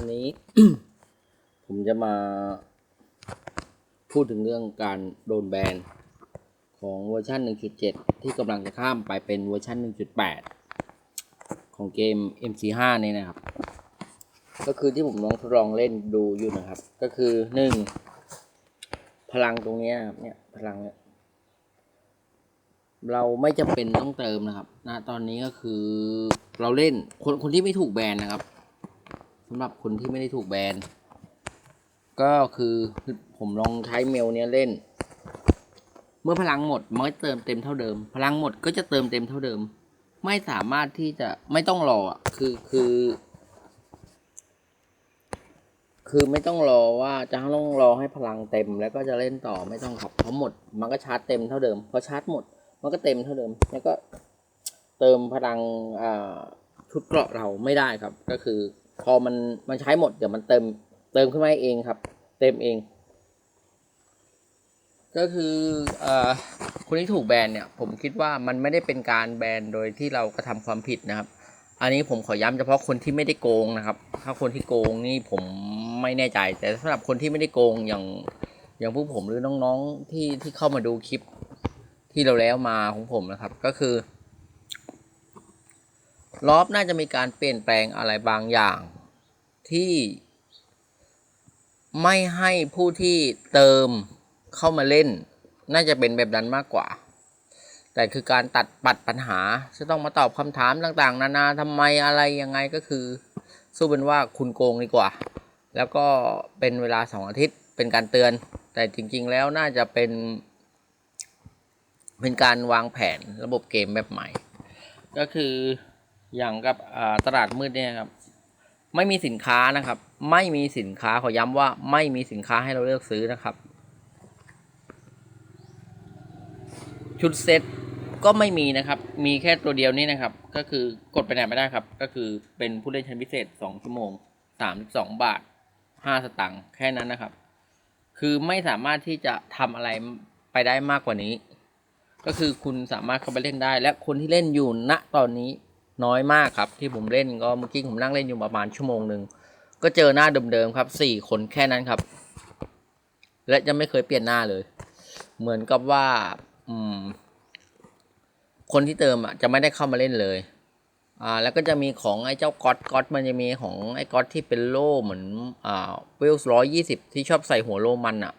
วันนี้ ผมจะมาพูดถึงเรื่องการโดนแบนของเวอร์ชัน1.7 ที่กำลังจะข้ามไปเป็นเวอร์ชัน1.8 ของเกม MC5 นี่นะครับ ก็คือที่ผมลองทดลองเล่นดูอยู่นะครับ ก็คือหนึ่งพลังตรงนี้ครับเนี่ยพลังเนี่ยเราไม่จำเป็นต้องเติมนะครับณตอนนี้ก็คือเราเล่นคนคนที่ไม่ถูกแบนนะครับ สำหรับคนที่ไม่ได้ถูกแบน ก็คือผมลองใช้เมลเนี้ยเล่น เมื่อพลังหมดมันก็เติมเต็มเท่าเดิม พลังหมดก็จะเติมเต็มเท่าเดิม ไม่สามารถที่จะไม่ต้องรออะคือคือ คือไม่ต้องรอว่าจะต้องรอให้พลังเต็มแล้วก็จะเล่นต่อไม่ต้องครับเพราะหมด มันก็ชาร์จเต็มเท่าเดิมพอชาร์จหมด มันก็เต็มเท่าเดิม แล้วก็เติมพลังอ่าชุดเกราะเราไม่ได้ครับก็คือ อมันมันใช้หมดเดี๋ยวมันเติมเติมขึ้นมาเองครับ เต็มเอง ก็คืออ่าคนที่ถูกแบนเนี่ย ผมคิดว่ามันไม่ได้เป็นการแบนโดยที่เรากระทำความผิดนะครับ อันนี้ผมขอย้ำเฉพาะคนที่ไม่ได้โกงนะครับ ถ้าคนที่โกงนี่ผมไม่แน่ใจ แต่สำหรับคนที่ไม่ได้โกงอย่างอย่างพวกผมหรือน้องๆที่ที่เข้ามาดูคลิปที่เราแล้วมาของผมนะครับ ก็คือลอบน่าจะมีการเปลี่ยนแปลงอะไรบางอย่าง ที่ไม่ให้ผู้ที่เติมเข้ามาเล่น น่าจะเป็นแบบนั้นมากกว่า แต่คือการตัดปัดปัญหาจะต้องมาตอบคำถามต่าง ๆ นานาทำไมอะไรยังไงก็คือ สู้เป็นว่าคุณโกงดีกว่า แล้วก็เป็นเวลาสองอาทิตย์เป็นการเตือน แต่จริง ๆ แล้วน่าจะเป็น เป็นการวางแผนระบบเกมแบบใหม่ ก็คืออย่างกับตลาดมืดเนี่ยครับ ไม่มีสินค้านะครับ ไม่มีสินค้าขอย้ำว่าไม่มีสินค้าให้เราเลือกซื้อนะครับ ชุดเซ็ตก็ไม่มีนะครับ มีแค่ตัวเดียวนี่นะครับ ก็คือกดไปไหนไม่ได้ครับ ก็คือเป็นผู้เล่นชั้นพิเศษ 2 ชั่วโมง 32 บาท 5 สตังค์แค่นั้นนะครับ คือไม่สามารถที่จะทำอะไรไปได้มากกว่านี้ ก็คือคุณสามารถเข้าไปเล่นได้ และคนที่เล่นอยู่ณตอนนี้ น้อยมากครับ ที่ผมเล่นก็เมื่อกี้ผมนั่งเล่นอยู่ประมาณชั่วโมงหนึ่งก็เจอหน้าเดิมๆครับสี่คนแค่นั้นครับ และจะไม่เคยเปลี่ยนหน้าเลย เหมือนกับว่า อืม คนที่เติมอะจะไม่ได้เข้ามาเล่นเลย อ่า แล้วก็จะมีของไอ้เจ้าก๊อตก๊อตมันจะมีของไอ้ก๊อตที่เป็นโล่เหมือน อ่าเวลร้อยยี่สิบที่ชอบใส่หัวโล่มันอะ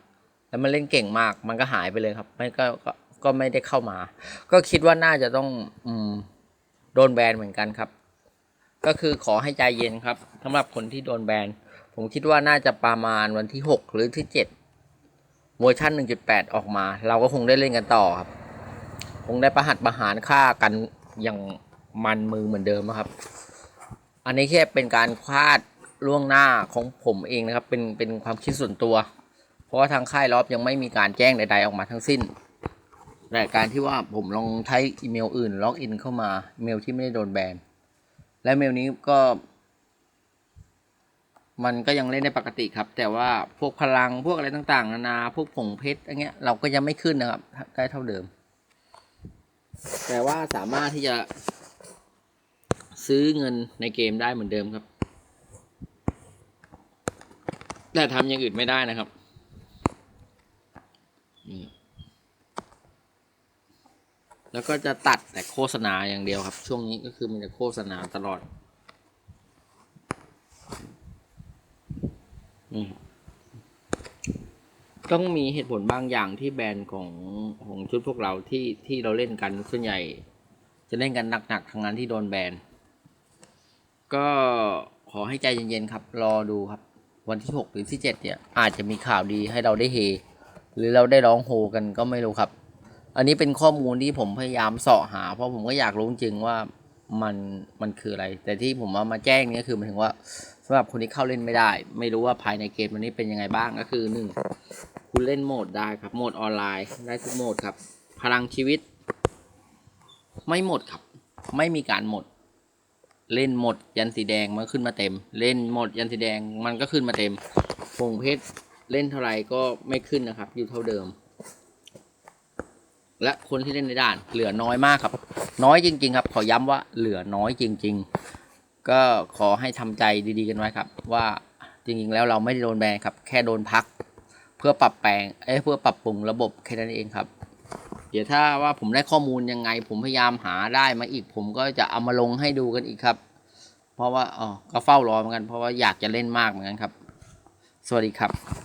แล้วมันเล่นเก่งมากมันก็หายไปเลยครับ ไม่ก็ก็ก็ไม่ได้เข้ามา ก็คิดว่าน่าจะต้อง อืม ดนแบนเหมือนกันครับ ก็คือขอให้ใจเย็นครับสำหรับคนที่โดนแบน ผมคิดว่าน่าจะประมาณวันที่หกหรือที่เจ็ดเวอร์ชัน1.8 ออกมา เราก็คงได้เล่นกันต่อครับ คงได้ประหัตประหารฆ่ากันอย่างมันมือเหมือนเดิมครับ อันนี้แค่เป็นการคาดล่วงหน้าของผมเองนะครับ เป็นเป็นความคิดส่วนตัว เพราะว่าทางค่ายล็อบยังไม่มีการแจ้งใด ๆ ออกมาทั้งสิ้น แต่การที่ว่าผมลองใช้อีเมลอื่นล็อกอินเข้ามาอีเมลที่ไม่ได้โดนแบน และเมลนี้ก็ มันก็ยังเล่นได้ปกติครับ แต่ว่าพวกพลังพวกอะไรต่างๆ นานา พวกผงเพชรอย่างเงี้ยเราก็ยังไม่ขึ้นนะครับ ได้เท่าเดิม แต่ว่าสามารถที่จะ ซื้อเงินในเกมได้เหมือนเดิมครับ แต่ทำอย่างอื่นไม่ได้นะครับนี่ แล้วก็จะตัดแต่โฆษณาอย่างเดียวครับ ช่วงนี้ก็คือมันจะโฆษณาตลอดต้องมีเหตุผลบางอย่างที่แบรนด์ของของชุดพวกเราที่ที่เราเล่นกันส่วนใหญ่ จะเล่นกันหนักๆทางนั้นที่โดนแบนก็ขอให้ใจเย็นๆครับ รอดูครับ วันที่หกหรือที่เจ็ดเนี่ย อาจจะมีข่าวดีให้เราได้เฮ หรือเราได้ร้องโฮกันก็ไม่รู้ครับ อันนี้เป็นข้อมูลที่ผมพยายามเสาะหา เพราะผมก็อยากรู้จริงว่ามันมันคืออะไร แต่ที่ผมเอามาแจ้งนี่คือหมายถึงว่าสำหรับคนที่เข้าเล่นไม่ได้ ไม่รู้ว่าภายในเกมวันนี้เป็นยังไงบ้างก็คือหนึ่งคุณเล่นโหมดได้ครับ โหมดออนไลน์ได้ทุกโหมดครับ พลังชีวิต ไม่หมดครับ ไม่มีการหมด เล่นหมดยันสีแดงมันขึ้นมาเต็ม เล่นหมดยันสีแดงมันก็ขึ้นมาเต็มพงเพชรเล่นเท่าไหร่ก็ไม่ขึ้นนะครับ อยู่เท่าเดิม และคนที่เล่นในด่านเหลือน้อยมากครับ น้อยจริง ๆ ครับ ขอย้ำว่าเหลือน้อยจริง ๆ ก็ขอให้ทำใจดีๆกันไว้ครับ ว่าจริงๆ แล้วเราไม่ได้โดนแบนครับ แค่โดนพัก เพื่อปรับแปลงเอ้เพื่อปรับปรุงระบบแค่นั้นเองครับ เดี๋ยวถ้าว่าผมได้ข้อมูลยังไง ผมพยายามหาได้มาอีก ผมก็จะเอามาลงให้ดูกันอีกครับ เพราะว่าอ๋อก็เฝ้ารอเหมือนกัน เพราะว่าอยากจะเล่นมากเหมือนกันครับ สวัสดีครับ